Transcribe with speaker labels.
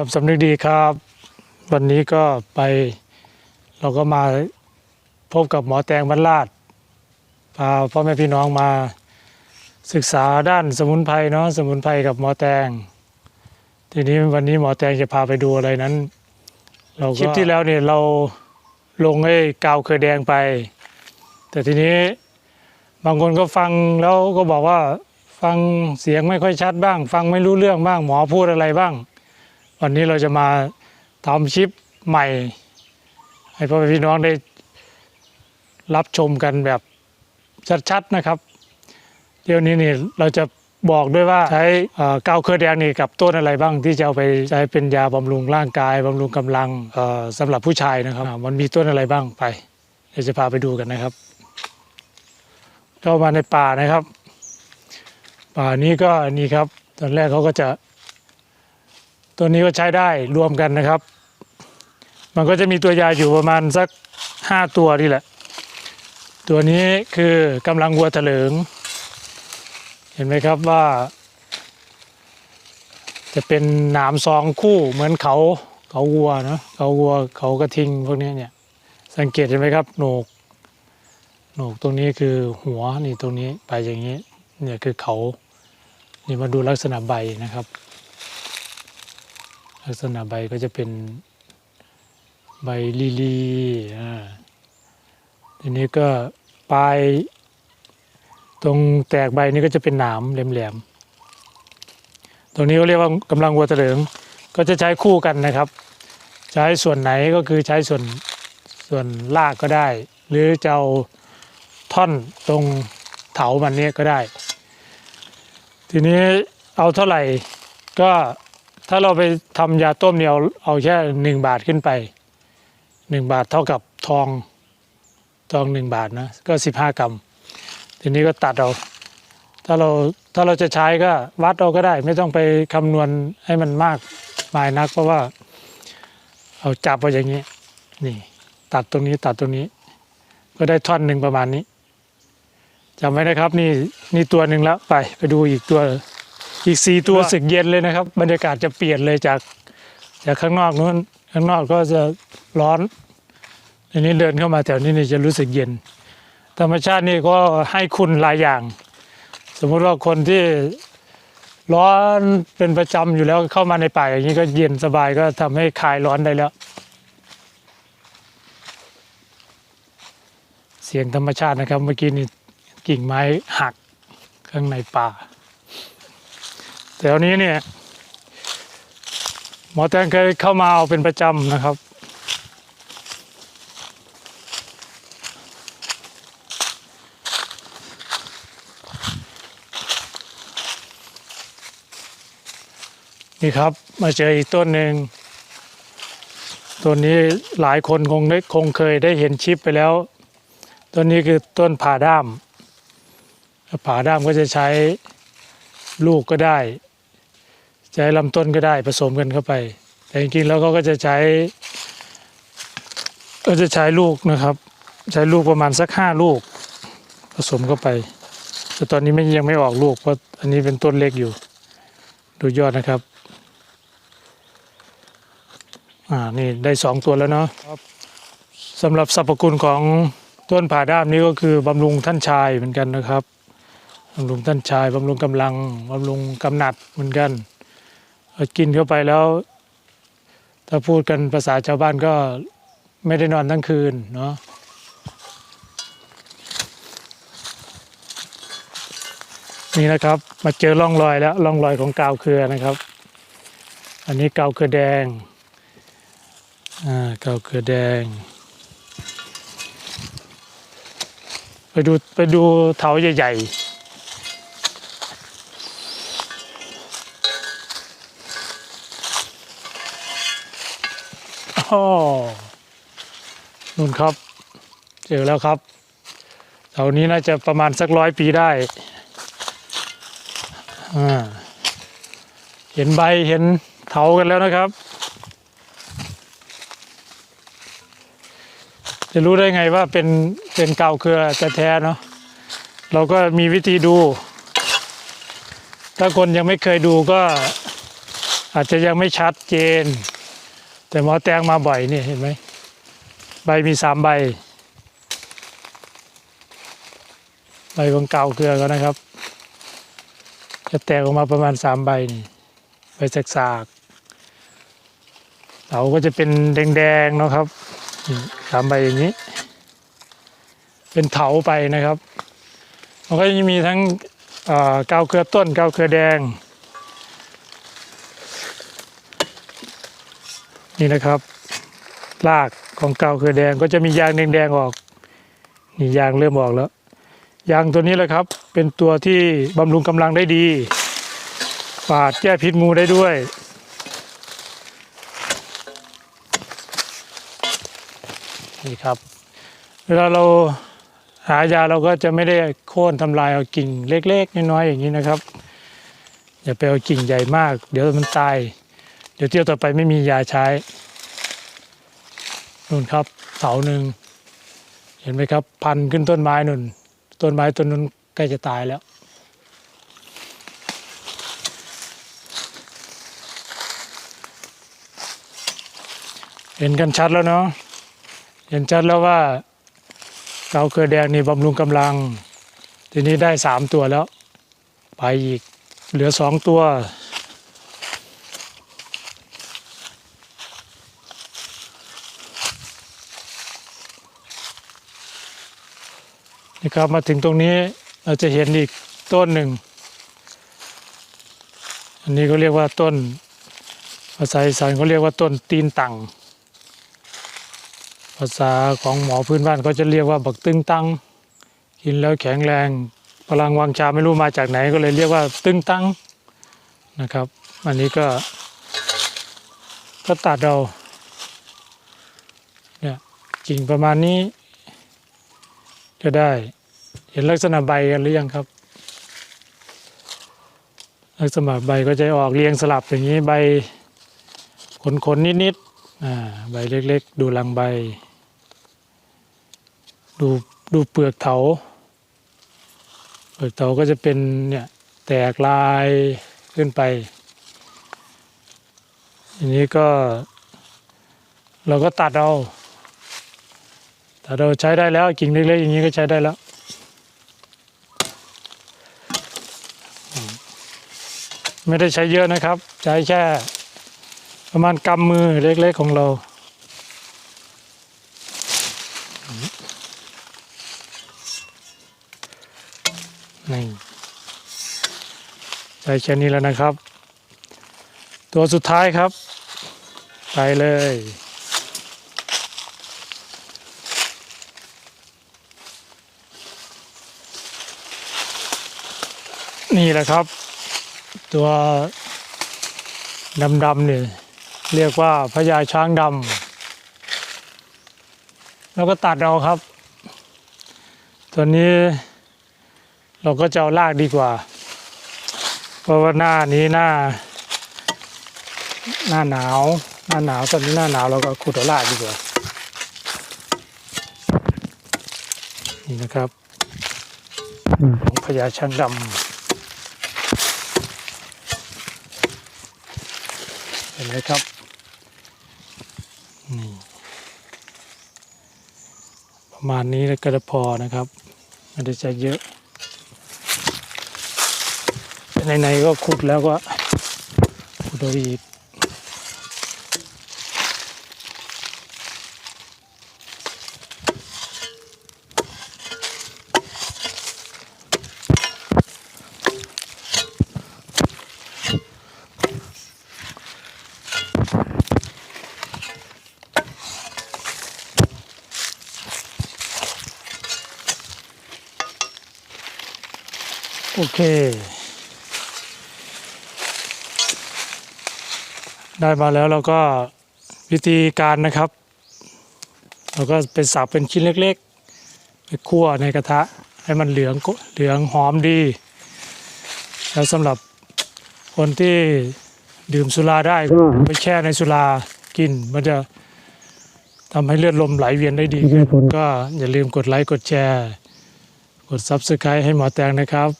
Speaker 1: ครับสำนึกดีครับ วันนี้ก็ไปเราก็มาพบกับหมอแตงบรรลาดพาพ่อแม่พี่น้องมาศึกษาด้านสมุนไพรเนาะสมุนไพรกับหมอแตง ทีนี้วันนี้หมอแตงจะพาไปดูอะไรนั้น เราคลิปที่แล้วเนี่ยเราลงไอ้กาวเคยแดงไป แต่ทีนี้บางคนก็ฟังแล้วก็บอกว่าฟังเสียงไม่ค่อยชัดบ้าง ฟังไม่รู้เรื่องบ้างหมอพูดอะไรบ้าง วันนี้เราจะมาทำชิปใหม่ ให้พ่อแม่พี่น้องได้รับชมกันแบบชัดๆนะครับ เดี๋ยวนี้นี่เราจะบอกด้วยว่าใช้เกาวเครือแดงนี่กับต้นอะไรบ้างที่จะเอาไปใช้เป็นยาบำรุงร่างกายบำรุงกำลังสำหรับผู้ชายนะครับ มันมีต้นอะไรบ้างไปเดี๋ยวจะพาไปดูกันนะครับเข้ามาในป่านะครับ ป่านี้ก็นี่ครับ ตอนแรกเขาก็จะ ตัวนี้ก็ใช้ได้รวมกันนะครับ มันก็จะมีตัวยาอยู่ประมาณสักห้าตัวนี่แหละ ตัวนี้คือกำลังวัวเถลิง เห็นไหมครับว่า จะเป็นหนามซองคู่เหมือนเขาเขาวัวเนอะเขาวัวเขากระทิงพวกนี้เนี่ยสังเกตเห็นไหมครับโหนกโหนกตรงนี้คือหัวนี่ตรงนี้ไปอย่างนี้เนี่ยคือเขานี่มาดูลักษณะใบนะครับ ลักษณะใบก็จะเป็นใบลีลีอ่าทีนี้ก็ปลายตรงแตกใบนี้ก็จะเป็นหนามแหลมๆ ตรงนี้ก็เรียกว่ากำลังวัวเถลิงก็จะใช้คู่กันนะครับ ใช้ส่วนไหนก็คือใช้ส่วนส่วนรากก็ได้ หรือจะเอาท่อนตรงเถามันนี้ก็ได้ ทีนี้เอาเท่าไหร่ก็ ถ้าเราไปทำยาต้มเนี่ยเอาเอาแค่หนึ่งบาทขึ้นไปหนึ่งบาทเท่ากับทองทองหนึ่งบาทนะก็สิบห้ากรัม ทีนี้ก็ตัดเอาถ้าเราถ้าเราจะใช้ก็วัดเอาก็ได้ ไม่ต้องไปคำนวณให้มันมากมายนัก เพราะว่าเอาจับเอาอย่างนี้ นี่ ตัดตรงนี้ตัดตรงนี้ ก็ได้ท่อนหนึ่งประมาณนี้จำไว้นะครับนี่นี่ตัวหนึ่งแล้วไปไปดูอีกตัว อีกสี่ตัวรู้สึกเย็นเลยนะครับ บรรยากาศจะเปลี่ยนเลยจากจากข้างนอกนู้นข้างนอกก็จะร้อนอันนี้เดินเข้ามาแถวนี้นี่จะรู้สึกเย็น ธรรมชาตินี่ก็ให้คุณหลายอย่าง สมมุติว่าคนที่ร้อนเป็นประจำอยู่แล้วเข้ามาในป่าอย่างนี้ก็เย็นสบายก็ทำให้คลายร้อนได้แล้ว เสียงธรรมชาตินะครับ เมื่อกี้นี่กิ่งไม้หักข้างในป่า แถวนี้เนี่ย หมอแตงเคยเข้ามาเอาเป็นประจำนะครับ นี่ครับมาเจออีกต้นหนึ่งต้นนี้หลายคนคงได้คงเคยได้เห็นชิปไปแล้วต้นนี้คือต้นผ่าด้ามผ่าด้ามก็จะใช้ลูกก็ได้ ช้ลำต้นก็ได้ผสมกันเข้าไป แต่จริงๆแล้วเขาก็จะใช้ก็จะใช้ลูกนะครับ ใช้ลูกประมาณสักห้าลูก ผสมเข้าไป แต่ตอนนี้ไม่ยังไม่ออกลูกเพราะอันนี้เป็นต้นเล็กอยู่ ดูยอดนะครับ อ่านี่ได้สองตัวแล้วเนาะสำหรับสรรพคุณของต้นผ่าด้ามนี้ก็คือบำรุงท่านชายเหมือนกันนะครับบำรุงท่านชายบำรุงกำลังบำรุงกำหนัดเหมือนกัน กินเข้าไปแล้ว ถ้าพูดกันภาษาชาวบ้านก็ไม่ได้นอนทั้งคืนเนาะนี่นะครับมาเจอร่องรอยแล้วร่องรอยของกาวเครือนะครับ อันนี้กาวเครือแดงอ่ากาวเครือแดง ไปดูไปดูเถาใหญ่ๆ นู่นครับ เจอแล้วครับเถานี้น่าจะประมาณสักร้อยปีได้ เห็นใบเห็นเถากันแล้วนะครับ จะรู้ได้ไงว่าเป็นเป็นเก่าเครือจะแท้เนาะเราก็มีวิธีดู ถ้าคนยังไม่เคยดูก็อาจจะยังไม่ชัดเจน แต่หมอแตงมาบ่อยนี่เห็นไหมใบมีสามใบ ใบของเก่าเกลือก็นะครับ จะแตกออกมาประมาณสามใบนี่ใบสากๆเสาก็จะเป็นแดงๆนะครับสามใบอย่างนี้ เป็นเถาไปนะครับมันก็จะมีทั้งเอ่อเกาเครือต้นเกาเครือแดง นี่นะครับรากของเกาเครือแดงก็จะมียางแดงๆออก นี่ยางเริ่มออกแล้ว ยางตัวนี้แหละครับ เป็นตัวที่บำรุงกำลังได้ดีปาดแก้พิษงูได้ด้วย นี่ครับ เวลาเราหายาเราก็จะไม่ได้โค่นทำลายเอากิ่งเล็ก ๆ น้อยๆอย่างนี้นะครับ อย่าไปเอากิ่งใหญ่มาก เดี๋ยวมันตาย เดี๋ยวเที่ยวต่อไปไม่มียาใช้นู่นครับ เสาหนึ่งเห็นไหมครับ พันขึ้นต้นไม้นุ่น ต้นไม้ต้นนู้นใกล้จะตายแล้ว เห็นกันชัดแล้วเนาะเห็นชัดแล้วว่าเกาเกลือแดงนี่บำรุงกำลัง ทีนี้ได้สามตัวแล้ว ไปอีกเหลือสองตัว นี่ครับมาถึงตรงนี้เราจะเห็นอีกต้นหนึ่ง อันนี้ก็เรียกว่าต้นภาษาอีสานเขาเรียกว่าต้นตีนตังภาษาของหมอพื้นบ้านเขาจะเรียกว่าบักตึงตังกินแล้วแข็งแรงพลังวังชาไม่รู้มาจากไหนก็เลยเรียกว่าตึงตังนะครับ อันนี้ก็ก็ตัดเราเนี่ยกิ่งประมาณนี้ ก็ได้ เห็นลักษณะใบกันหรือยังครับ ลักษณะใบก็จะออกเรียงสลับอย่างนี้ใบขนๆนิดๆใบเล็กๆ ดูรังใบ ดูดูเปลือกเถา เปลือกเถาก็จะเป็นเนี่ยแตกลายขึ้นไปอันนี้ก็เราก็ตัดเอา แต่เราใช้ได้แล้วกิ่งเล็กๆอย่างนี้ก็ใช้ได้แล้วไม่ได้ใช้เยอะนะครับ ใช้แค่ประมาณกำมือเล็กๆของเรานี่ใช้แค่นี้แล้วนะครับ ตัวสุดท้ายครับ ไปเลย นี่แหละครับ ตัวดำๆเนี่ยเรียกว่าพญาช้างดำแล้วก็ตัดเอาครับ ตัวนี้เราก็จะเอารากดีกว่า เพราะว่าหน้านี้หน้า หน้าหนาว หน้าหนาวตอนนี้หน้าหนาวเราก็ขุดเอารากดีกว่า นี่นะครับของพญาช้างดำ ห็นไหมครับ นี่ ประมาณนี้แล้วก็จะพอนะครับไม่ได้ใช้เยอะในๆก็ขุดแล้วก็ขุดเอาอีก โอเค ได้มาแล้วเราก็วิธีการนะครับ เราก็ไปสับเป็นชิ้นเล็กๆ ไปคั่วในกระทะให้มันเหลืองเหลืองหอมดี แล้วสำหรับคนที่ดื่มสุราได้ก็ไปแช่ในสุรากิน มันจะทำให้เลือดลมไหลเวียนได้ดีขึ้นก็อย่าลืมกดไลค์กดแชร์ กด Subscribe ให้หมอแตงนะครับ